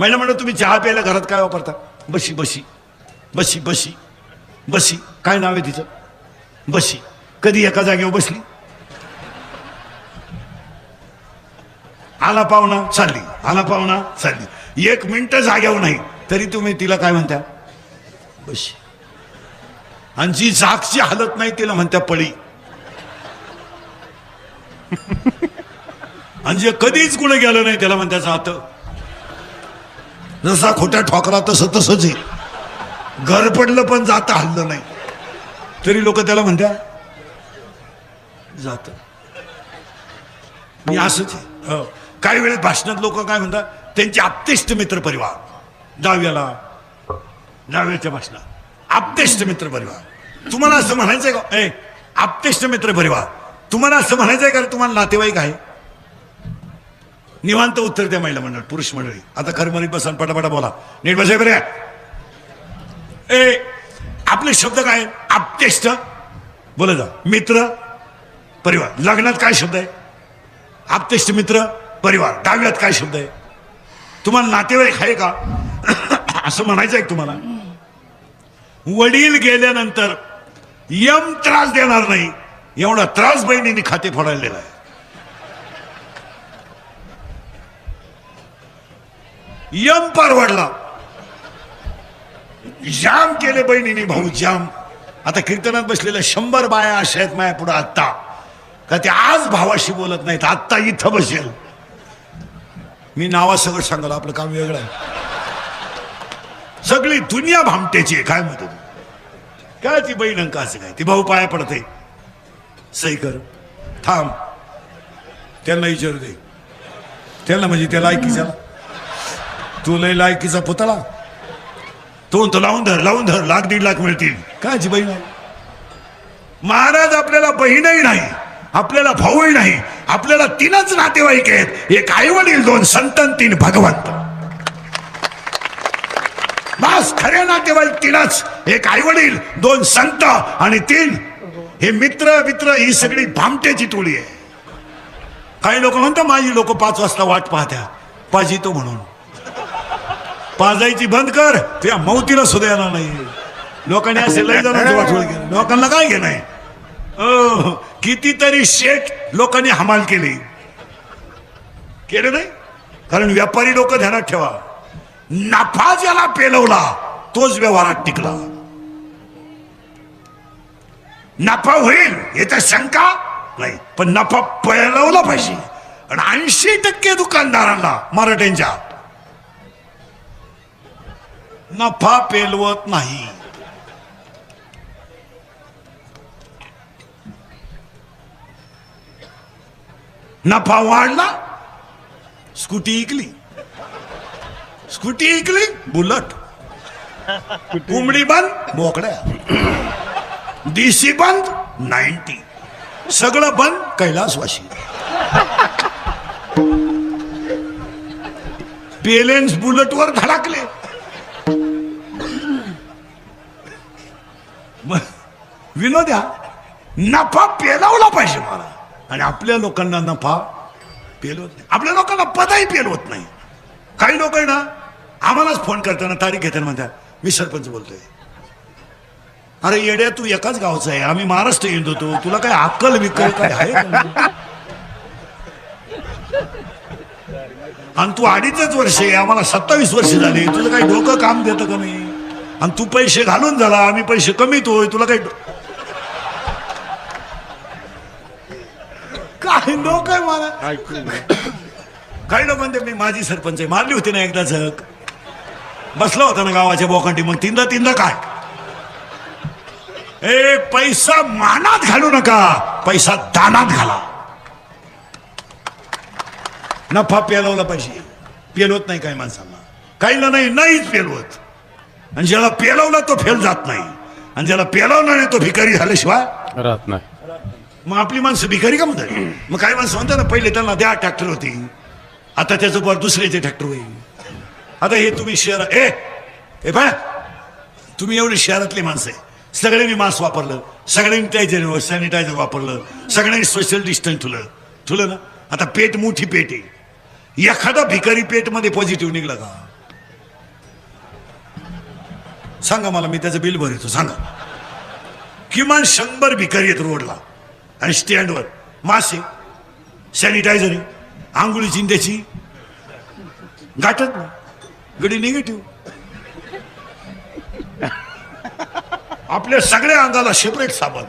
महिला म्हणलं तुम्ही चहा प्यायला घरात काय वापरता? बशी बशी. बशी बशी. बशी. काय नाव आहे तिचं? बशी. कधी एका जागेवर बसली? आला पाहुणा चालली. आला पाहुणा चालली. एक मिनिट जाग्यावर नाही. तरी तुम्ही तिला काय म्हणता? बशी. आणि जी जागची हालत नाही तिला म्हणत्या पळी. आणि जे कधीच कुठे गेलं नाही त्याला म्हणत्या जातं. जसा खोट्या ठोकरा तसं तसंच आहे. घर पडलं पण जाता हल्लं नाही. तरी लोक त्याला म्हणत्या जात. मी असंच आहे. हो. काही वेळेस भाषणात लोक काय म्हणतात त्यांचे आप्तेष्ट मित्र परिवार. दहाव्याला दहाव्याच्या भाषणात. आप्तेष्ट मित्र परिवार. तुम्हाला असं म्हणायचंय का? ए आप्तेष्ट मित्र परिवार. तुम्हाला असं म्हणायचंय का रे तुम्हाला नातेवाईक आहे? निवांत उत्तर द्या महिला मंडळ पुरुष मंडळी. आता खरमरीत बसा पटापटा बोला. नीट बसा बरे ए आपले शब्द काय? आप्तेष्ट बोला जा. मित्र परिवार. लग्नात काय शब्द आहे? आप्तेष्ट मित्र परिवार. दहाव्यात काय शब्द आहे? तुम्हाला नातेवाईक आहे का? असं म्हणायचं आहे तुम्हाला? वडील गेल्यानंतर यम त्रास देणार नाही. एवढा त्रास बहिणीने खाते फोडायला आहे यम परवडला जाम केले बहिणीने भाऊ जाम. आता कीर्तनात बसलेल्या शंभर बाया अशा आहेत माया पुढे आत्ता. का ते आज भावाशी बोलत नाहीत आत्ता इथं बसेल. मी नावा सगळं सांगाल आपलं काम वेगळं आहे. सगळी दुनिया भामट्याची आहे काय म्हणतो काय ती बहीण अंका असं काय? ती भाऊ पाया पडते. सही कर. थांब. त्यांना विचारू दे. त्यांना म्हणजे त्याला ऐकी झाला तू लय लायकीचा पुतळा. तो म्हणतो लावून धर लावून धर लाख दीड लाख मिळतील. कायची बहीण आहे? महाराज आपल्याला बहीणही नाही आपल्याला भाऊही नाही आपल्याला तीनच नातेवाईक आहेत. एक आई वडील दोन संत आणि तीन भगवंत. बस खरे नातेवाईक तीनच. एक आई वडील दोन संत आणि तीन. हे मित्र मित्र ही सगळी भामट्याची टोळी आहे. काही लोक म्हणतात माझी लोक पाच वाजता वाट पाहत्या. पाजितो म्हणून. पाजायची बंद कर. त्या मौतीला सुद्धा येणार नाही लोकांनी असे लय जणांची वाटोळ केली. लोकांना काय घेणं आहे? कितीतरी शेठ लोकांनी हमाल केली. केले नाही? कारण व्यापारी लोक ध्यानात ठेवा. नफा ज्याला पेलवला तोच व्यवहारात टिकला. नफा होईल याचा शंका नाही. पण नफा पेलवला पाहिजे. आणि ऐंशी टक्के दुकानदारांना मराठ्यांच्या नफा पेलवत नाही. नफा वाढला स्कूटी इकली. स्कूटी इकली बुलट. कुंबडी बंद मोकड्या डीसी बंद नाईन्टी. सगळं बंद कैलासवाशी. पेलेन्स बुलेटवर धडकले. विनोद्या नफा पेलवला पाहिजे मला. आणि आपल्या लोकांना नफा पेलवत नाही. आपल्या लोकांना पदही पेलवत नाही. काही लोक आहे ना आम्हालाच फोन करताना तारीख घेताना म्हणतात मी सरपंच बोलतोय. अरे येड्या तू एकाच गावचा आहे. आम्ही महाराष्ट्र येत होतो तुला काय अक्कल विकल काय आहे आणि तू अडीचच वर्ष आहे. आम्हाला सत्तावीस वर्ष झाली. तुझं काही डोकं काम देतं का नाही? आणि तू पैसे घालून झाला. आम्ही पैसे कमीतोय तुला काही काय लोक आहे मला काही लोक म्हणते मी माझी सरपंच आहे. मारली होती ना एकदा झक. बसला होता ना गावाच्या बोकांटी मग तीनदा तीनदा काय? ए पैसा मानात घालू नका. पैसा दानात घाला. नफा पेलवला पाहिजे. पेलवत नाही काही माणसांना. काहीला नाही नाहीच पेलवत. आणि ज्याला पेलवला तो फेल जात नाही. आणि ज्याला पेलवला नाही तो भिकारी झाल्याशिवाय राहत नाही. मग आपली माणसं भिकारी का म्हणतात? मग काही माणसं म्हणतात ना पहिले त्यांना द्या ट्रॅक्टर होती. आता त्याचं दुसऱ्याचे ट्रॅक्टर होईल. आता हे तुम्ही शहर ए ए बा तुम्ही एवढे शहरातली माणसं आहे. सगळ्यांनी मास्क वापरलं. सगळ्यांनी टायझर सॅनिटायझर वापरलं. सगळ्यांनी सोशल डिस्टन्स ठुलं ठुलं ना? आता पेट मोठी पेट आहे. एखादा भिकारी पेटमध्ये पॉझिटिव्ह निघला का? सांगा मला मी त्याचं बिल भरतो सांगा. किमान शंभर भिकारी आहेत रोडला. आणि स्टँडवर मासे सॅनिटायझर आंघोळीची न गाठत नाही. गडी निगेटिव्ह आपल्या सगळ्या अंगाला सेपरेट साबण.